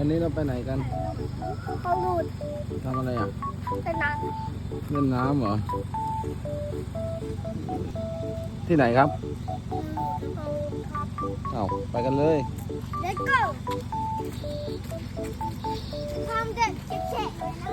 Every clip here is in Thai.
วันนี้เราไปไหนกันเขาหลุดทำอะไรอะเป็นน้เล่นน้ำเหรอ ที่ไหนครับำเอาไปกันเลย Let's go ทำเด็ดเช็ดๆเลยนะ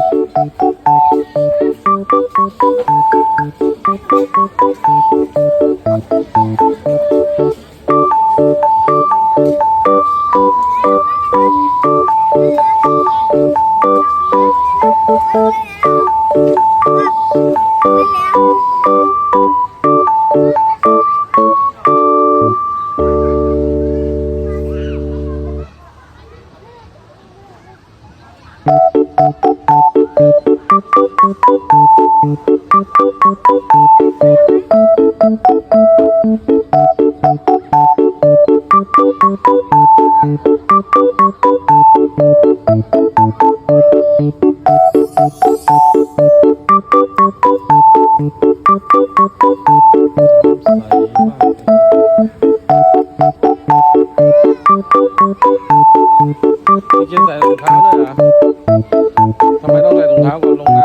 Thank you. พี่คิวใส่รองเท้าด้วยเหรอทำไมต้องใส่รองเท้าก่อนลง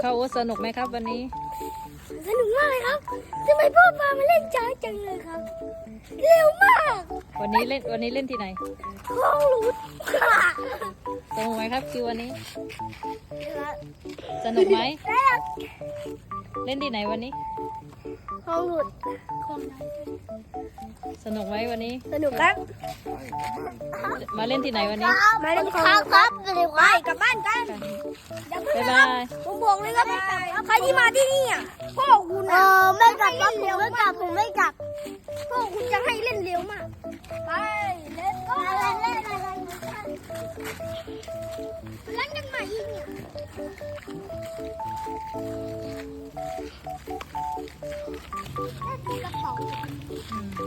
เข้าโอ๊ตสนุกไหมครับวันนี้ สนุกมากเลยครับทำไมพ่อพามาเล่นช้าจังเลยครับ เร็วมาก วันนี้เล่นวันนี้เล่นที่ไหนเขาหลุดสนุกไหมครับคิววันนี้ สนุกไหม เล่นที่ไหนวันนี้ เขาหลุดสนุกไหมวันนี้ สนุกครับมาเล่นที่ไหนวันนี้ มาเล่นครับครับสนุกไปกลับบ้านกันบ๊ายบายผมบอกเลยครับใครที่มาที่นี่อะพ่อคุณเออไม่กลับครับผมไม่กลับผมไม่กลับพ่อคุณจะให้เล่นเร็วมากไปเล่นก็เล่นเล่นอะไรเล่นกันใหม่อีกเนี่ย นั่นคือกระ